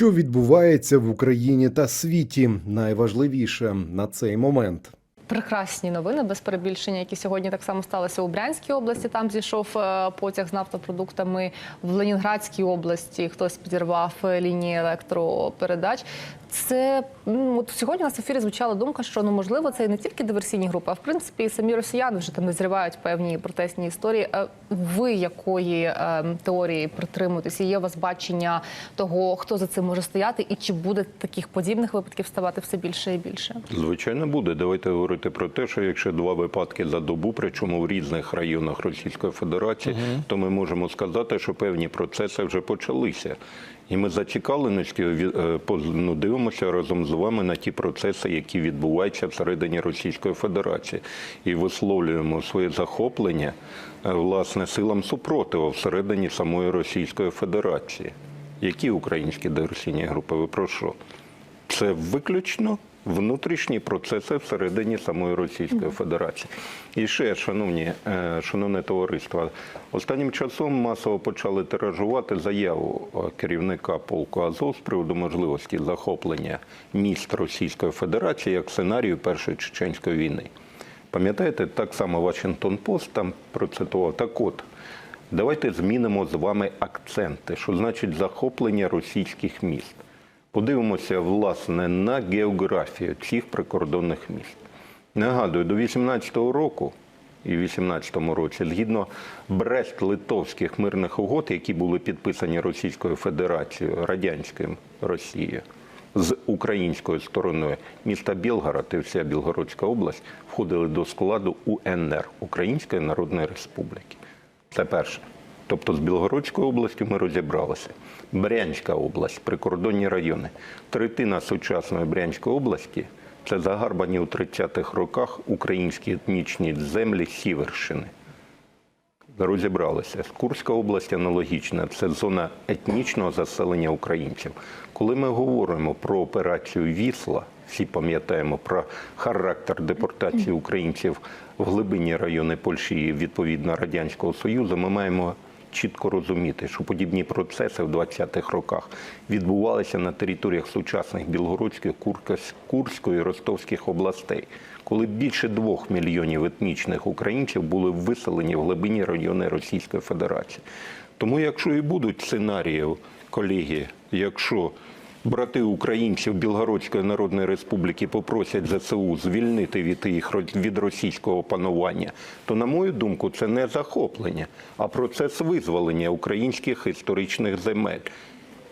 Що відбувається в Україні та світі? Найважливіше на цей момент. Прекрасні новини без перебільшення, які сьогодні так само сталися у Брянській області. Там зійшов е, потяг з нафтопродуктами в Ленінградській області. Хтось підірвав лінії електропередач. Це ну, от сьогодні у нас в ефірі звучала думка, що ну можливо це не тільки диверсійні групи, а в принципі і самі росіяни вже там назрівають певні протестні історії. Ви якої е, теорії притримуєтесь? І Є у вас бачення того, хто за цим може стояти, і чи буде таких подібних випадків ставати все більше і більше? Звичайно, буде. Давайте говорити про те, що якщо два випадки за добу, причому в різних районах Російської Федерації, то ми можемо сказати, що певні процеси вже почалися. І ми зацікавленочки ві- е, ну, дивимося разом з вами на ті процеси, які відбуваються всередині Російської Федерації, і висловлюємо своє захоплення е, власне силам супротиву всередині самої Російської Федерації. Які українські диверсійні групи? Ви про що? Це виключно внутрішні процеси всередині самої Російської Федерації. І ще, шановні, е, шановне товариство, останнім часом масово почали тиражувати заяву е, керівника полку Азов з приводу можливості захоплення міст Російської Федерації як сценарію Першої чеченської війни. Пам'ятаєте, так само Вашингтон Пост там процитував. Так от, давайте змінимо з вами акценти, що значить захоплення російських міст. Подивимося, власне, на географію цих прикордонних міст. Нагадую, до 18-го року і в 18-му році, згідно Брест-Литовських мирних угод, які були підписані Російською Федерацією, радянською Росією, з українською стороною міста Білгород і вся Білгородська область входили до складу УНР Української Народної Республіки. Це перше.Тобто з Білгородською областю ми розібралися. Брянська область, прикордонні райони. Третина сучасної Брянської області це загарбані у 30-х роках українські етнічні землі Сіверщини. Розібралися. Курська область аналогічна. Це зона етнічного заселення українців. Коли ми говоримо про операцію Вісла, всі пам'ятаємо про характер депортації українців в глибинні райони Польщі відповідно Радянського Союзу, ми маємо чітко розуміти, що подібні процеси в 20-х роках відбувалися на територіях сучасних Білгородської, Курської Ростовських областей, коли більше двох мільйонів етнічних українців були виселені в глибині райони Російської Федерації. Тому, якщо і будуть сценарії, колеги, якщо брати українців Білгородської Народної Республіки попросять ЗСУ звільнити від їх від російського панування, то, на мою думку, це не захоплення, а процес визволення українських історичних земель.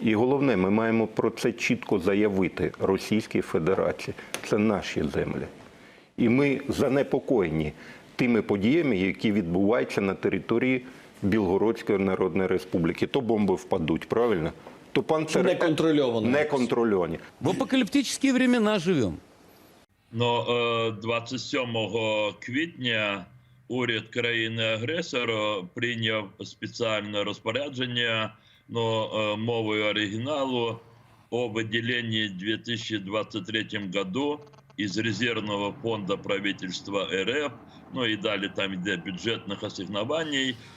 І головне, ми маємо про це чітко заявити Російській Федерації. Це наші землі. І ми занепокоєні тими подіями, які відбуваються на території Білгородської Народної Республіки. То бомби впадуть, правильно? То панцери Неконтрольовано. неконтрольовані. В апокаліптичні времена живемо. Но е, 27 квітня уряд країни-агресора прийняв спеціальне розпорядження ну, е, мовою оригіналу о виділенні в 2023 году із резервного фонду правительства РФ, ну і далі там йде бюджетних асигнувань,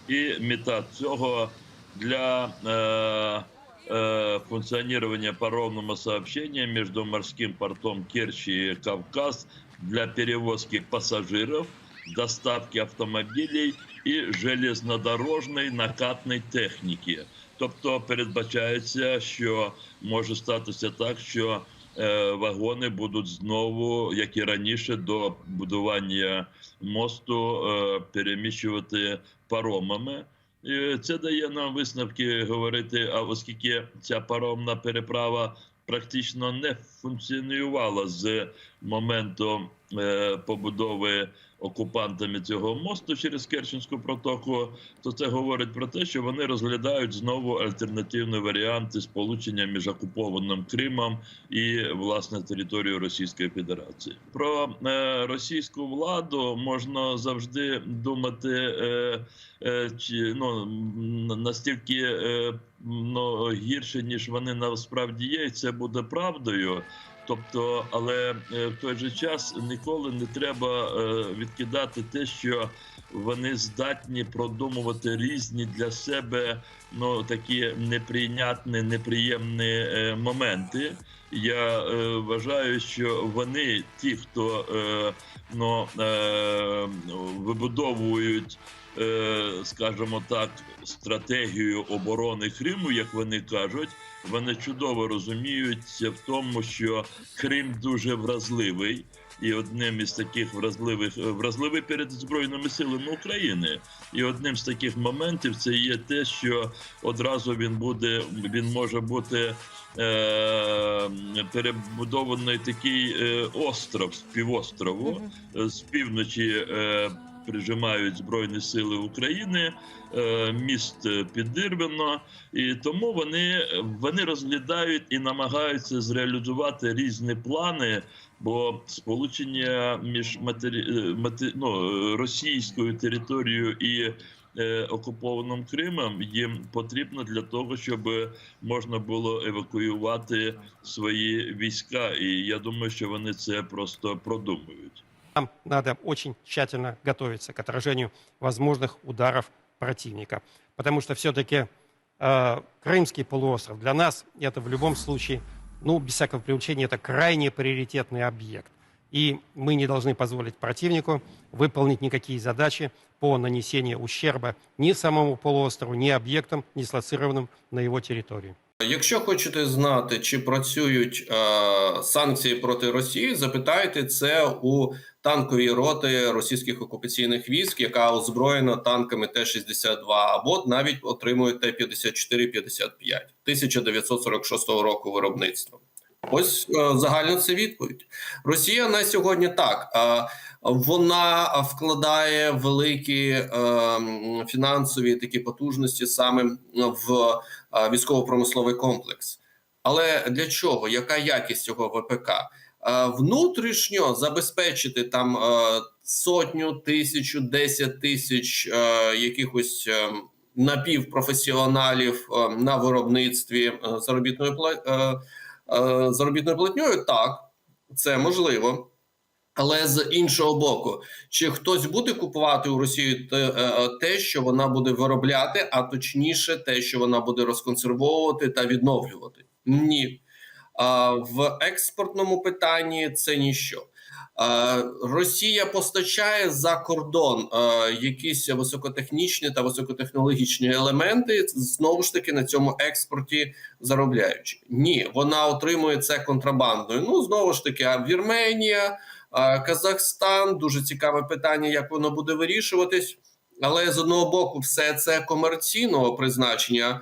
і мета цього для е, э, функционирования паромного сообщения между морским портом Керчи и Кавказ для перевозки пассажиров, доставки автомобілей і железнодорожної накатної техніки. Тобто передбачається, що може статися так, що е, вагони будуть знову, як і раніше, до будування мосту е, переміщувати паромами. І це дає нам висновки говорити, а оскільки ця паромна переправа практично не функціонувала з моменту е, побудови окупантами цього мосту через Керченську протоку, то це говорить про те, що вони розглядають знову альтернативні варіанти сполучення між окупованим Кримом і власне територією Російської Федерації. Про е, російську владу можна завжди думати. Е, чи ну настільки ну, гірше, ніж вони насправді є, і це буде правдою. Тобто, але е, в той же час ніколи не треба е, відкидати те, що вони здатні продумувати різні для себе ну такі неприйнятні, неприємні е, моменти. Я вважаю, що вони, ті, хто ну, вибудовують, скажімо так, стратегію оборони Криму, як вони кажуть, вони чудово розуміються в тому, що Крим дуже вразливий. І одним із таких вразливих вразливий перед збройними силами України. І одним з таких моментів це є те, що одразу він буде, він може бути е, перебудований такий е, остров з півострову Е, з півночі. Е, Прижимають збройні сили України, е, міст підірвано, і тому вони, вони розглядають і намагаються зреалізувати різні плани. Бо сполучення між матері... е, мати... ну, російською територією і е, окупованим Кримом їм потрібно для того, щоб можна було евакуювати свої війська. І я думаю, що вони це просто продумують. Нам надо очень тщательно готовиться к отражению возможных ударов противника. Потому что все-таки э, Крымский полуостров для нас это в любом случае, ну, без всякого привлечения, это крайне приоритетный объект. И мы не должны позволить противнику выполнить никакие задачи по нанесению ущерба ни самому полуострову, ни объектам, дислоцированным на его территории. Якщо хочете знати, чи працюють е, санкції проти Росії, запитайте це у танковій роти російських окупаційних військ, яка озброєна танками Т-62, або навіть отримує Т-54-55 1946 року виробництва. Ось е, загально це відповідь. Росія на сьогодні так. Е, вона вкладає великі е, фінансові такі потужності саме в військово-промисловий комплекс. Але для чого? Яка якість цього ВПК? Е, Внутрішньо забезпечити там е, сотню, тисячу, десять тисяч е, якихось напівпрофесіоналів на виробництві е, заробітною пла- заробітною платньою, так, це можливо. Але з іншого боку, чи хтось буде купувати у Росії те, що вона буде виробляти, а точніше, те, що вона буде розконсервовувати та відновлювати? Ні. В експортному питанні це ніщо. Росія постачає за кордон якісь високотехнічні та високотехнологічні елементи, знову ж таки на цьому експорті заробляючи. Ні, вона отримує це контрабандою. Ну знову ж таки, а Вірменія. Казахстан дуже цікаве питання, як воно буде вирішуватись. Але з одного боку, все це комерційного призначення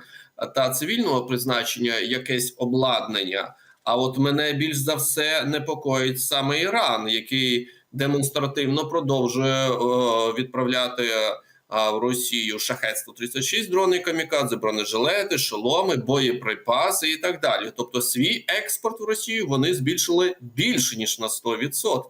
та цивільного призначення, якесь обладнання. А от мене більш за все непокоїть саме Іран, який демонстративно продовжує о, відправляти а, в Росію шахет 136 дрони камікадзе, бронежилети, шоломи, боєприпаси і так далі. Тобто, свій експорт в Росію вони збільшили більше ніж на 100%.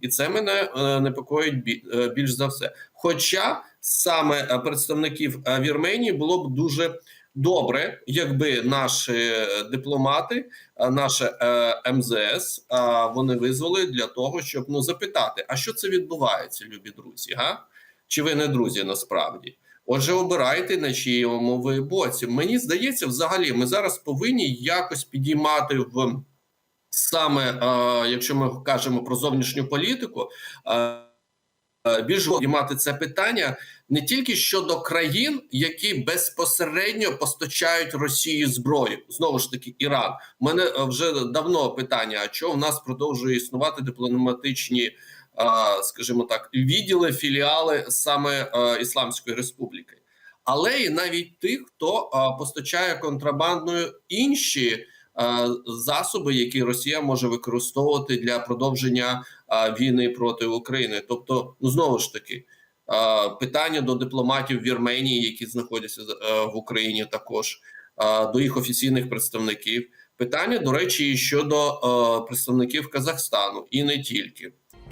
І це мене е, непокоїть бі- е, більш за все. Хоча саме е, представників е, Вірменії було б дуже добре, якби наші дипломати, е, наше е, МЗС, е, вони визвали для того, щоб ну запитати, а що це відбувається, любі друзі? Га? Чи ви не друзі насправді? Отже, обирайте на чиєму ви боці. Мені здається, взагалі, ми зараз повинні якось підіймати в саме, якщо ми кажемо про зовнішню політику, більш підіймати це питання не тільки щодо країн, які безпосередньо постачають Росії зброю. Знову ж таки, Іран. У мене е, вже давно питання: а чого в нас продовжує існувати дипломатичні, е, скажімо так, відділи, філіали саме е, Ісламської Республіки, але і навіть тих, хто е, постачає контрабандною інші. Е, Засоби, які Росія може використовувати для продовження е, війни проти України, тобто, ну знову ж таки, е, питання до дипломатів Вірменії, які знаходяться в Україні, також до їх офіційних представників. Питання, до речі, щодо представників Казахстану, і не тільки.